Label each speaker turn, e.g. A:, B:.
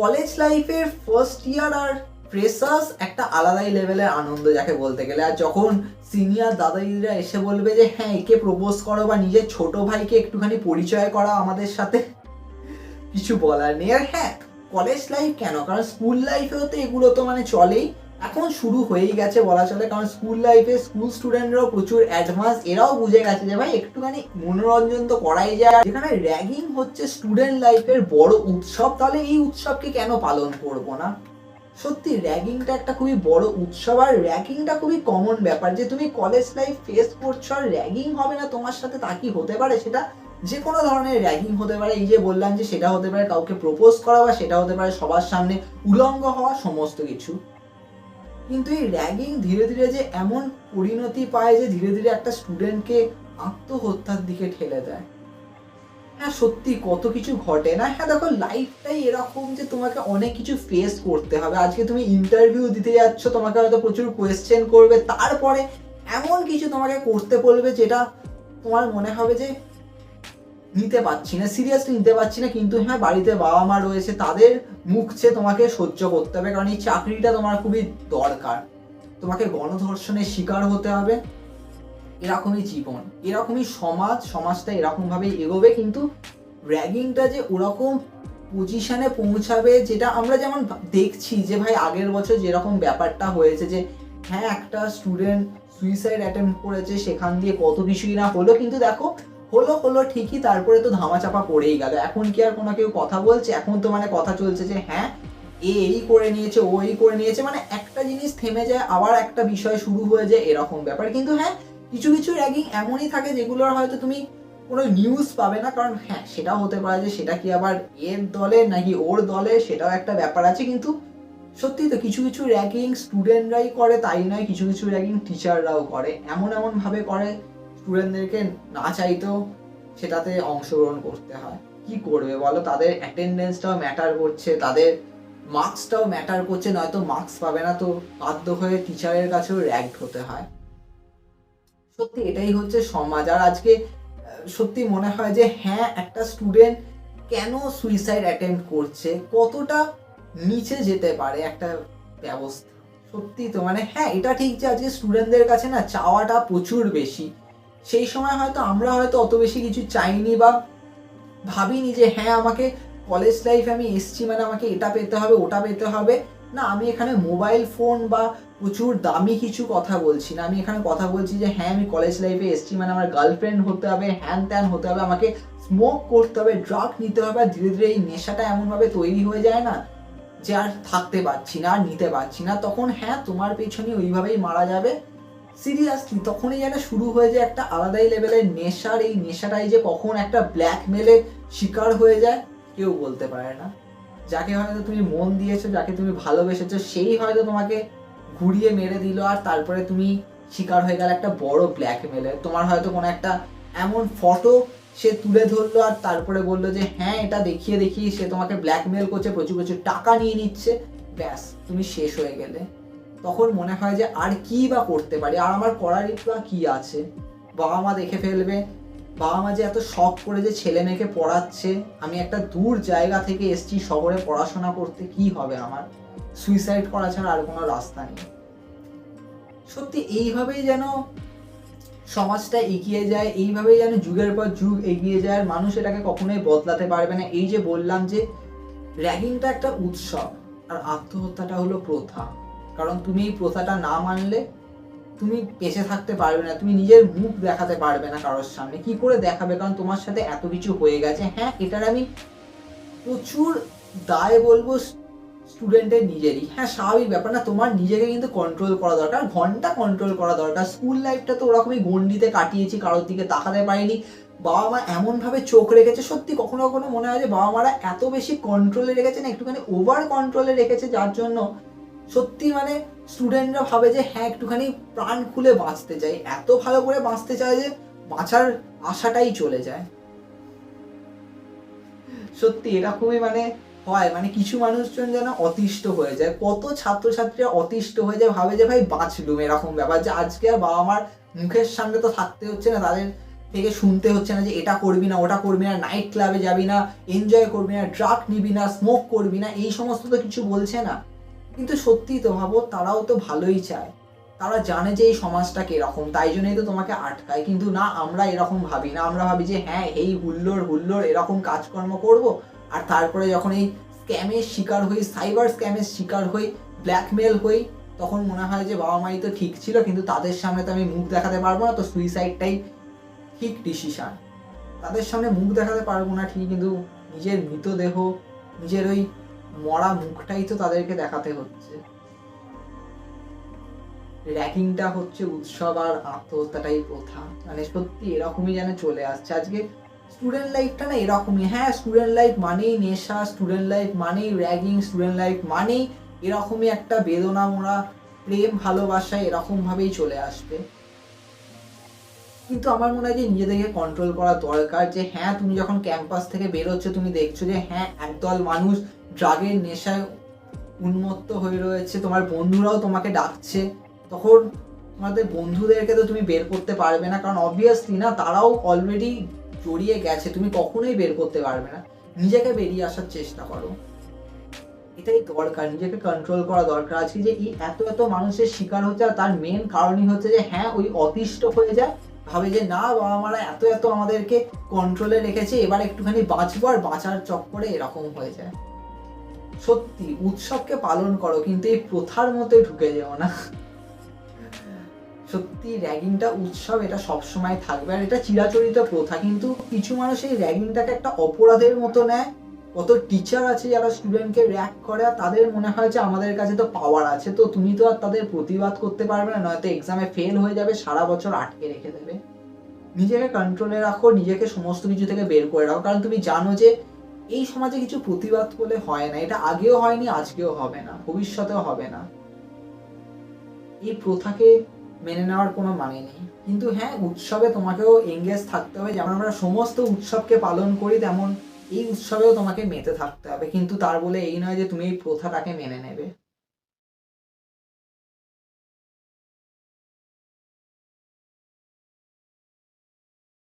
A: College লাইফের first year আর freshers একটা আলাদাই লেভেলের আনন্দ, যাকে বলতে গেলে। আর যখন সিনিয়র দাদা দিদিরা এসে বলবে যে হ্যাঁ একে প্রপোজ করো বা নিজের ছোট ভাইকে একটুখানি পরিচয় করা আমাদের সাথে, কিছু বলার নেই। আর হ্যাঁ কলেজ লাইফ কেন? কারণ স্কুল লাইফেও তো এগুলো তো মানে চলেই। এখন শুরু হয়েই গেছে বলা চলে, কারণ স্কুল লাইফে স্কুল স্টুডেন্টরাও প্রচুর অ্যাডভান্স এরাও বুঝে গেছে যে ভাই একটুখানি মনোরঞ্জন তো করাই যায়। যেখানে র্যাগিং হচ্ছে স্টুডেন্ট লাইফের বড় উৎসব, তাহলে এই উৎসবকে কেন পালন করব না? সত্যি র্যাগিংটা একটা খুবই বড় উৎসব, আর র্যাগিংটা খুবই কমন ব্যাপার। যে তুমি কলেজ লাইফ ফেস করছ, আর র্যাগিং হবে না তোমার সাথে, তা কি হতে পারে? সেটা যে কোনো ধরনের র্যাগিং হতে পারে। এই যে বললাম যে সেটা হতে পারে কাউকে প্রপোজ করা বা সেটা হতে পারে সবার সামনে উলঙ্গ হওয়া সমস্ত কিছু। কিন্তু এই র্যাগিং ধীরে ধীরে যে এমন পরিণতি পায় যে ধীরে ধীরে একটা স্টুডেন্টকে আত্মহত্যার দিকে ঠেলে দেয়। হ্যাঁ সত্যি কত কিছু ঘটে না? হ্যাঁ দেখো লাইফটাই এরকম যে তোমাকে অনেক কিছু ফেস করতে হবে। আজকে তুমি ইন্টারভিউ দিতে যাচ্ছ, তোমাকে হয়তো প্রচুর কোয়েশ্চেন করবে, তারপরে এমন কিছু তোমাকে করতে বলবে যেটা তোমার মনে হবে যে নিতে পারছি না সিরিয়াসলি নিতে পারছি না, কিন্তু হ্যাঁ বাড়িতে বাবা মা রয়েছে, তাদের মুখছে তোমাকে সহ্য করতে হবে, কারণ এই চাকরিটা তোমার খুবই দরকার। তোমাকে গণধর্ষণের শিকার হতে হবে। এরকমই জীবন, এরকমই সমাজ, সমাজটা এরকমভাবেই এগোবে, কিন্তু র্যাগিংটা যে ওরকম পজিশনে পৌঁছাবে, যেটা আমরা যেমন দেখছি যে ভাই, আগের বছর যেরকম ব্যাপারটা হয়েছে যে হ্যাঁ একটা স্টুডেন্ট সুইসাইড অ্যাটেম্প করেছে, সেখান দিয়ে কত কিছুই না হলো, কিন্তু দেখো হলো হলো, ঠিকই তারপরে তো ধামাচাপা পড়েই গেল। এখন কি আর কোনো কেউ কথা বলছে? এখন তো মানে কথা চলছে যে হ্যাঁ এ এই করে নিয়েছে, ও এই করে নিয়েছে মানে একটা জিনিস থেমে যায়, আবার একটা বিষয় শুরু হয়ে যায় এরকম ব্যাপার। কিন্তু হ্যাঁ কিছু কিছু র্যাগিং এমনই থাকে যেগুলোর হয়তো তুমি কোনো নিউজ পাবে না, কারণ হ্যাঁ সেটাও হতে পারে যে, সেটা কি আবার এর দলে নাকি ওর দলে, সেটাও একটা ব্যাপার আছে। কিন্তু সত্যি তো কিছু কিছু র্যাগিং স্টুডেন্টরাই করে, তাই নয়, কিছু কিছু র্যাগিং টিচাররাও করে। এমন এমন ভাবে করে স্টুডেন্টদেরকে না চাইতেও সেটাতে অংশগ্রহণ করতে হয়। কি করবে বলো? তাদের অ্যাটেন্ডেন্সটাও ম্যাটার করছে, তাদের মার্কসটাও ম্যাটার করছে, নয়তো মার্কস পাবে না, তো বাধ্য হয়ে টিচারের কাছেও র্যাঙ্ক হতে হয়। সত্যি এটাই হচ্ছে সমাজ। আর আজকে সত্যি মনে হয় যে হ্যাঁ একটা স্টুডেন্ট কেন সুইসাইড অ্যাটেম্প করছে? কতটা নিচে যেতে পারে একটা ব্যবস্থা? সত্যি তো মানে হ্যাঁ এটা ঠিক যে আজকে স্টুডেন্টদের কাছে না চাওয়াটা প্রচুর বেশি। সেই সময় হয়তো আমরা হয়তো অত বেশি কিছু চাইনি বা ভাবিনি যে হ্যাঁ আমাকে কলেজ লাইফে আমি এসছি মানে আমাকে এটা পেতে হবে, ওটা পেতে হবে। না, আমি এখানে মোবাইল ফোন বা প্রচুর দামি কিছু কথা বলছি না। আমি এখানে কথা বলছি যে হ্যাঁ আমি কলেজ লাইফে এসছি মানে আমার গার্লফ্রেন্ড হতে হবে, হ্যান ত্যান হতে হবে, আমাকে স্মোক করতে হবে ড্রাগ নিতে হবে, আর ধীরে ধীরে এই নেশাটা এমনভাবে তৈরি হয়ে যায় না যে আর থাকতে পারছি না, আর নিতে পারছি না। তখন হ্যাঁ তোমার পেছনে ওইভাবেই মারা যাবে। সিরিয়াসলি তখনই যেন শুরু হয়ে যায় একটা আলাদাই লেভেলের নেশার। এই নেশাটাই যে কখন একটা ব্ল্যাকমেলে শিকার হয়ে যায়, কেউ বলতে পারে না। যাকে হয়তো তুমি মন দিয়েছ, যাকে তুমি ভালোবেসেছো, সেই হয়তো তোমাকে ঘুরিয়ে মেরে দিল আর তারপরে তুমি শিকার হয়ে গেল একটা বড় ব্ল্যাকমেলে তোমার হয়তো কোনো একটা এমন ফটো সে তুলে ধরলো আর তারপরে বলল যে হ্যাঁ এটা দেখিয়ে দেখিয়ে সে তোমাকে ব্ল্যাকমেল করছে, প্রচুর প্রচুর টাকা নিয়ে নিচ্ছে। ব্যাস, তুমি শেষ হয়ে গেলে। তখন মনে হয় যে আর কি বা করতে পারি? আর আমার করারই বা কি আছে? বাবা মা দেখে ফেলবে। বাবা মা যে এত শখ করে যে ছেলে মেয়েকে পড়াচ্ছে, আমি একটা দূর জায়গা থেকে এসছি শহরে পড়াশোনা করতে, কি হবে আমার? সুইসাইড করা ছাড়া আর কোনো রাস্তা নেই। সত্যি এইভাবেই যেন সমাজটা এগিয়ে যায়, এইভাবেই যেন যুগের পর যুগ এগিয়ে যায় মানুষ এটাকে কখনোই বদলাতে পারবে না। এই যে বললাম যে, র্যাগিংটা একটা উৎসব, আর আত্মহত্যাটা হলো প্রথা। কারণ তুমি এই প্রথাটা না মানলে তুমি বেঁচে থাকতে পারবে না, তুমি নিজের মুখ দেখাতে পারবে না কারোর সামনে। কি করে দেখাবে? কারণ তোমার সাথে এত কিছু হয়ে গেছে। হ্যাঁ এটার আমি প্রচুর দায় বলব স্টুডেন্টের নিজেরই। হ্যাঁ স্বাভাবিক ব্যাপার না, তোমার নিজেকে কিন্তু কন্ট্রোল করা দরকার, ঘণ্টা কন্ট্রোল করা দরকার। স্কুল লাইফটা তো ওরকমই গন্ডিতে কাটিয়েছি, কারোর দিকে তাকাতে পারিনি। বাবা মা এমনভাবে চোখ রেখেছে, সত্যি কখনো কখনো মনে হয় যে বাবা মারা এত বেশি কন্ট্রোলে রেখেছে না, একটুখানি ওভার কন্ট্রোলে রেখেছে, যার জন্য সত্যি মানে স্টুডেন্টরা ভাবে যে হ্যাঁ একটুখানি প্রাণ খুলে বাঁচতে চাই এত ভালো করে বাঁচতে চায় যে বাঁচার আশাটাই চলে যায়। সত্যি এরকমই মানে হয়। মানে কিছু মানুষজন যেন অতিষ্ঠ হয়ে যায়। কত ছাত্রছাত্রীরা অতিষ্ঠ হয়ে যায়, ভাবে যে ভাই বাঁচলুম এরকম ব্যাপার। যে আজকে আর বাবা মার মুখের সামনে তো থাকতে হচ্ছে না, তাদের থেকে শুনতে হচ্ছে না যে এটা করবি না, ওটা করবি না নাইট ক্লাবে যাবি না এনজয় করবি না ড্রাগ নিবি না স্মোক করবি না, এই সমস্ত তো কিছু বলছে না। কিন্তু সত্যি তো ভাবো, তারাও তো ভালোই চায়। তারা জানে যে এই সমাজটা কীরকম, তাই জন্যই তো তোমাকে আটকায়। কিন্তু না, আমরা এরকম ভাবি না। আমরা ভাবি যে হ্যাঁ এই হুল্লোড় হুল্লোড় এরকম কাজকর্ম করব, আর তারপরে যখন এই স্ক্যামের শিকার হই, সাইবার স্ক্যামের শিকার হই, ব্ল্যাকমেল হই, তখন মনে হয় যে, বাবা মাই তো ঠিক ছিল, কিন্তু তাদের সামনে তো আমি মুখ দেখাতে পারব না, তো সুইসাইডটাই ঠিক ডিসিশান। তাদের সামনে মুখ দেখাতে পারব না ঠিক কিন্তু নিজের মৃতদেহ, নিজের ওই মরা মুখটাই তো তাদেরকে দেখাতে হচ্ছে। র্যাকিংটা হচ্ছে উৎসব আর আত্মহত্যাটাই প্রথা। মানে সত্যি এরকমই যেন চলে আসছে। আজকে স্টুডেন্ট লাইফটা না এরকমই। হ্যাঁ স্টুডেন্ট লাইফ মানেই নেশা স্টুডেন্ট লাইফ মানেই র্যাগিং স্টুডেন্ট লাইফ মানেই এরকমই একটা বেদনা মোড়া, প্রেম, ভালোবাসা এরকমভাবেই চলে আসবে। কিন্তু আমার মনে হয় যে নিজেদেরকে কন্ট্রোল করা দরকার যে হ্যাঁ তুমি যখন ক্যাম্পাস থেকে বেরোচ্ছ, তুমি দেখছ যে হ্যাঁ একদল মানুষ ড্রাগের নেশায় উন্মত্ত হয়ে রয়েছে, তোমার বন্ধুরাও তোমাকে ডাকছে, তখন তোমাদের বন্ধুদেরকে তো তুমি বের করতে পারবে না, কারণ অবভিয়াসলি না, তারাও অলরেডি জড়িয়ে গেছে, তুমি কখনোই বের করতে পারবে না। নিজেকে বেরিয়ে আসার চেষ্টা করো। এটাই দরকার, নিজেকে কন্ট্রোল করা দরকার। আজকে যে এই এত এত মানুষের শিকার হচ্ছে, আর তার মেন কারণই হচ্ছে যে হ্যাঁ ওই অতিষ্ঠ হয়ে যায়, ভাবে যে, না বাবা মারা এত এত আমাদেরকে কন্ট্রোলে রেখেছে, এবার একটুখানি বাঁচবো, আর বাঁচার চক্করে এরকম হয়ে যায়। সত্যি, উৎসবকে পালন করো, কিন্তু এই প্রথার মতোই ঢুকে যেও না। সত্যি, র্যাগিংটা উৎসব, এটা সবসময় থাকবে, আর এটা চিরাচরিত প্রথা, কিন্তু কিছু মানুষ এই র্যাগিংটাকে একটা অপরাধের মতো নেয়। কত টিচার আছে যারা স্টুডেন্টকে র্যাক করে, আর তাদের মনে হয় যে আমাদের কাছে তো পাওয়ার আছে, তো তুমি তো আর তাদের প্রতিবাদ করতে পারবে না, নয়তো এক্সামে ফেল হয়ে যাবে, সারা বছর আটকে রেখে দেবে। নিজেকে কন্ট্রোলে রাখো, নিজেকে সমস্ত কিছু থেকে বের করে রাখো, কারণ তুমি জানো যে এই সমাজে কিছু প্রতিবাদ করলে হয় না। এটা আগেও হয়নি, আজকেও হবে না। ভবিষ্যতেও হবে না। এই প্রথাকে মেনে নেওয়ার কোনো মানে নেই। কিন্তু হ্যাঁ উৎসবে তোমাকেও এঙ্গেজ থাকতে হবে। যেমন আমরা সমস্ত উৎসবকে পালন করি, তেমন এই উৎসবেও তোমাকে মেতে থাকতে হবে। কিন্তু তার বলে এই নয় যে তুমি এই প্রথাটাকে মেনে নেবে।